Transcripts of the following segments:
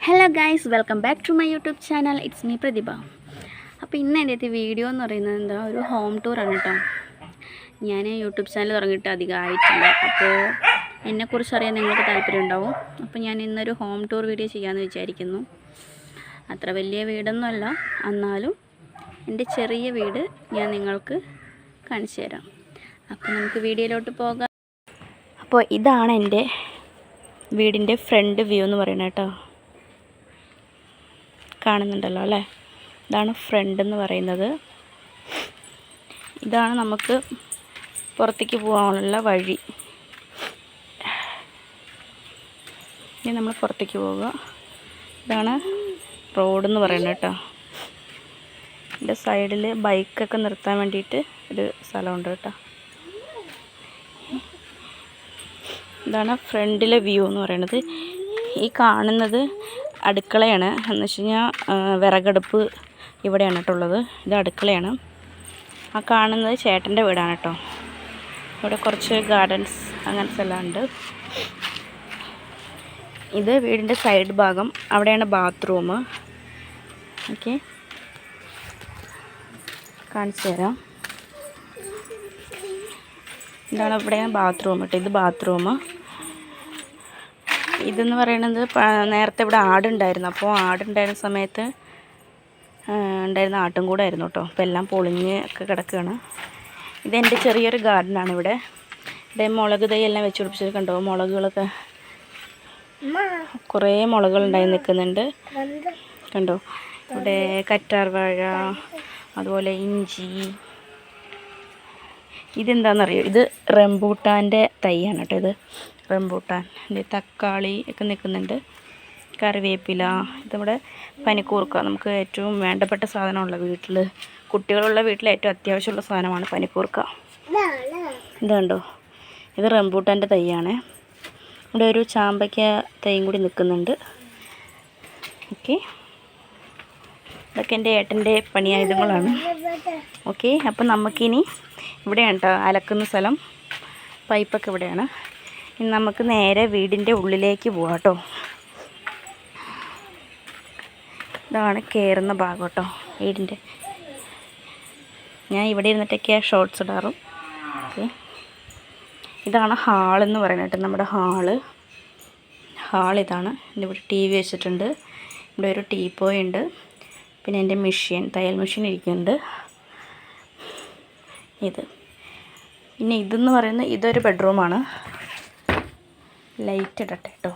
Hello guys welcome back to my YouTube channel it's me Prathibha അപ്പോൾ ഇന്ന് എന്റെ video എന്ന് പറയുന്നത് എന്താ ഒരു ഹോം ടൂർ ആണ് കേട്ടോ ഞാൻ യൂട്യൂബ് ചാനൽ തുടങ്ങിയിട്ട് അധികം ആയിട്ടില്ല. അപ്പോൾ എന്നെക്കുറിച്ച് അറിയാൻ നിങ്ങൾക്ക് താല്പര്യം ഉണ്ടാവും. അപ്പോൾ ഞാൻ ഇന്നൊരു ഹോം ടൂർ വീഡിയോ ചെയ്യാമെന്ന് വിചാരിക്കുന്നു. അത്ര വലിയ വീടൊന്നുമല്ല എന്നാലും എന്റെ ചെറിയ വീട് ഞാൻ നിങ്ങൾക്ക് കാണിച്ചു തരാം. അപ്പോൾ നമുക്ക് വീഡിയോയിലോട്ട് പോകാം. അപ്പോൾ ഇതാണ് എന്റെ വീടിന്റെ ഫ്രണ്ട് വ്യൂ എന്ന് പറയുന്നത് കേട്ടോ കാണുന്നുണ്ടല്ലോ അല്ലേ? ഇതാണ് ഫ്രണ്ട് എന്ന് പറയുന്നത്. ഇതാണ് നമുക്ക് പുറത്തേക്ക് പോകാനുള്ള വഴി. ഇനി നമ്മൾ പുറത്തേക്ക് പോവുക. ഇതാണ് റോഡ് എന്ന് പറയുന്നത് കേട്ടോ. എന്റെ സൈഡിൽ ബൈക്കൊക്കെ നിർത്താൻ വേണ്ടിയിട്ട് ഒരു സ്ഥലമുണ്ട് കേട്ടോ. ഇതാണ് ഫ്രണ്ടിലെ വ്യൂ എന്ന് പറയുന്നത്. ഈ കാണുന്നത് അടുക്കളയാണ്. എന്ന് വെച്ച് കഴിഞ്ഞാൽ വിറകടുപ്പ് ഇവിടെയാണ് കേട്ടോ ഉള്ളത് ഇത് അടുക്കളയാണ്. ആ കാണുന്നത് ചേട്ടന്റെ വീടാണ് കേട്ടോ. ഇവിടെ കുറച്ച് ഗാർഡൻസ് അങ്ങനത്തെ എല്ലാം ഉണ്ട്. ഇത് വീടിന്റെ സൈഡ് ഭാഗം. അവിടെയാണ് ബാത്റൂം ഓക്കെ കാണിച്ചു തരാം. ഇതാണ് ഇവിടെയാണ് ബാത്റൂം കേട്ടോ. ഇത് ബാത്റൂം ഇതെന്ന് പറയുന്നത് നേരത്തെ ഇവിടെ ആടുണ്ടായിരുന്നു. അപ്പോൾ ആടുണ്ടായിരുന്ന സമയത്ത് ഉണ്ടായിരുന്ന ആട്ടും കൂടെ ആയിരുന്നു കേട്ടോ. അപ്പോൾ എല്ലാം പൊളിഞ്ഞ് ഒക്കെ കിടക്കുകയാണ്. ഇതെന്റെ ചെറിയൊരു ഗാർഡനാണ് ഇവിടെ. ഇവിടെ മുളക് തൈ എല്ലാം വെച്ച് പിടിപ്പിച്ചത് കണ്ടോ? മുളകുകളൊക്കെ കുറേ മുളകുകൾ ഉണ്ടായി നിൽക്കുന്നുണ്ട്. കണ്ടോ? ഇവിടെ കറ്റാർ വാഴ അതുപോലെ ഇഞ്ചി. ഇതെന്താണെന്നറിയോ ഇത് റംബൂട്ടാന്റെ തൈയാണ് കേട്ടോ ഇത്. റംബൂട്ടാൻ തക്കാളി ഒക്കെ നിൽക്കുന്നുണ്ട് കറിവേപ്പില ഇതിവിടെ പനിക്കൂർക്ക നമുക്ക് ഏറ്റവും വേണ്ടപ്പെട്ട സാധനമുള്ള വീട്ടിൽ കുട്ടികളുള്ള വീട്ടിൽ ഏറ്റവും അത്യാവശ്യമുള്ള സാധനമാണ് പനിക്കൂർക്ക. ഇത് കണ്ടോ? ഇത് റംബൂട്ടാന്റെ തൈയാണ്. ഇവിടെ ഒരു ചാമ്പയ്ക്ക തൈയും കൂടി നിൽക്കുന്നുണ്ട്. ഓക്കെ. ഇതൊക്കെ എന്റെ ഏട്ടന്റെ പണിയായുധങ്ങളാണ് ഓക്കെ അപ്പം നമുക്കിനി ഇവിടെയാണ് കേട്ടോ അലക്കുന്ന സ്ഥലം. പൈപ്പൊക്കെ ഇവിടെയാണ്. ഇനി നമുക്ക് നേരെ വീടിന്റെ ഉള്ളിലേക്ക് പോവാം കേട്ടോ. ഇതാണ് കയറുന്ന ഭാഗം കേട്ടോ വീടിന്റെ. ഞാൻ ഇവിടെ ഇരുന്നിട്ടൊക്കെയാണ് ഷോർട്സ് ഇടാറും. ഓക്കെ. ഇതാണ് ഹാളെന്ന് പറയുന്നത് കേട്ടോ നമ്മുടെ ഹാൾ ഹാൾ ഇതാണ്. ഇവിടെ ടി വി വെച്ചിട്ടുണ്ട്. ഇവിടെ ഒരു ടീപ്പോയ് ഉണ്ട്. പിന്നെ എന്റെ മെഷീൻ തയ്യൽ മെഷീൻ ഇരിക്കുന്നുണ്ട്. ഇത്. പിന്നെ ഇതെന്ന് പറയുന്നത് ഇതൊരു ബെഡ്റൂമാണ്. ലൈറ്റ് ഇടട്ടെ കേട്ടോ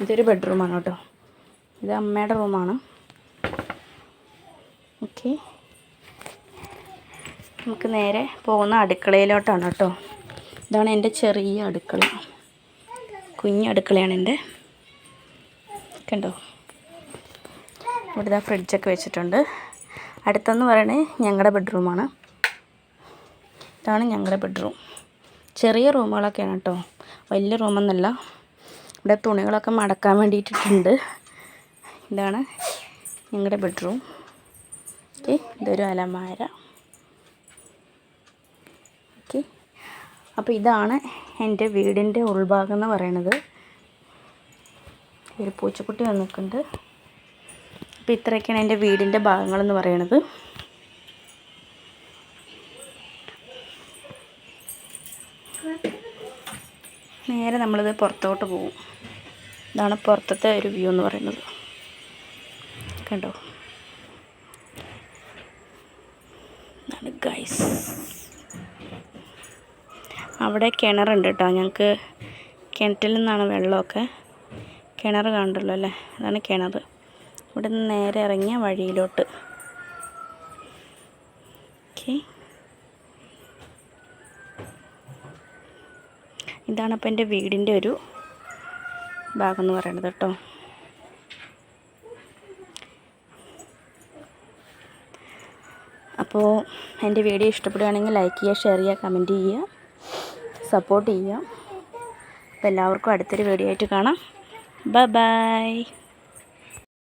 ഇതൊരു ബെഡ്റൂമാണ് കേട്ടോ ഇത് അമ്മയുടെ റൂമാണ് ഓക്കെ നമുക്ക് നേരെ പോകുന്ന അടുക്കളയിലോട്ടാണ് കേട്ടോ ഇതാണ് എന്റെ ചെറിയ അടുക്കള. കുഞ്ഞു അടുക്കളയാണ് എന്റെ. കണ്ടോ? ഇവിടെ ഫ്രിഡ്ജൊക്കെ വെച്ചിട്ടുണ്ട്. അടുത്തെന്ന് പറയണേ ഞങ്ങളുടെ ബെഡ്റൂമാണ് ഇതാണ് ഞങ്ങളുടെ ബെഡ്റൂം. ചെറിയ റൂമുകളൊക്കെയാണ് കേട്ടോ. വലിയ റൂമൊന്നുമല്ല. ഇവിടെ തുണികളൊക്കെ മടക്കാൻ വേണ്ടിയിട്ടിട്ടുണ്ട്. ഇതാണ് ഞങ്ങളുടെ ബെഡ്റൂം. ഓക്കെ ഇതൊരു അലമാര. ഓക്കെ അപ്പോൾ ഇതാണ് എന്റെ വീടിന്റെ ഉൾഭാഗം എന്ന് പറയണത് ഒരു പൂച്ചക്കുട്ടി വന്നിട്ടുണ്ട്. അപ്പോൾ ഇത്രയൊക്കെയാണ് എന്റെ വീടിന്റെ ഭാഗങ്ങളെന്ന് പറയണത് നേരെ നമ്മളിത് പുറത്തോട്ട് പോകും ഇതാണ് പുറത്തത്തെ ഒരു വ്യൂ എന്ന് പറയുന്നത്. കണ്ടോ? ഇതാണ് ഗൈസ് അവിടെ കിണറുണ്ട് കേട്ടോ. ഞങ്ങൾക്ക് കിണറ്റിൽ നിന്നാണ് വെള്ളമൊക്കെ. കിണർ കണ്ടല്ലോ അല്ലേ? അതാണ് കിണർ. ഇവിടെ നിന്ന് നേരെ ഇറങ്ങിയ വഴിയിലോട്ട്. ഓക്കെ ഇതാണ് അപ്പോൾ എന്റെ വീടിന്റെ ഒരു ഭാഗം എന്ന് പറയുന്നത് കേട്ടോ. അപ്പോൾ എന്റെ വീഡിയോ ഇഷ്ടപ്പെടുകയാണെങ്കിൽ ലൈക്ക് ചെയ്യുക ഷെയർ ചെയ്യുക കമന്റ് ചെയ്യുക സപ്പോർട്ട് ചെയ്യുക. അപ്പോൾ എല്ലാവർക്കും അടുത്തൊരു വീഡിയോ ആയിട്ട് കാണാം. Bye bye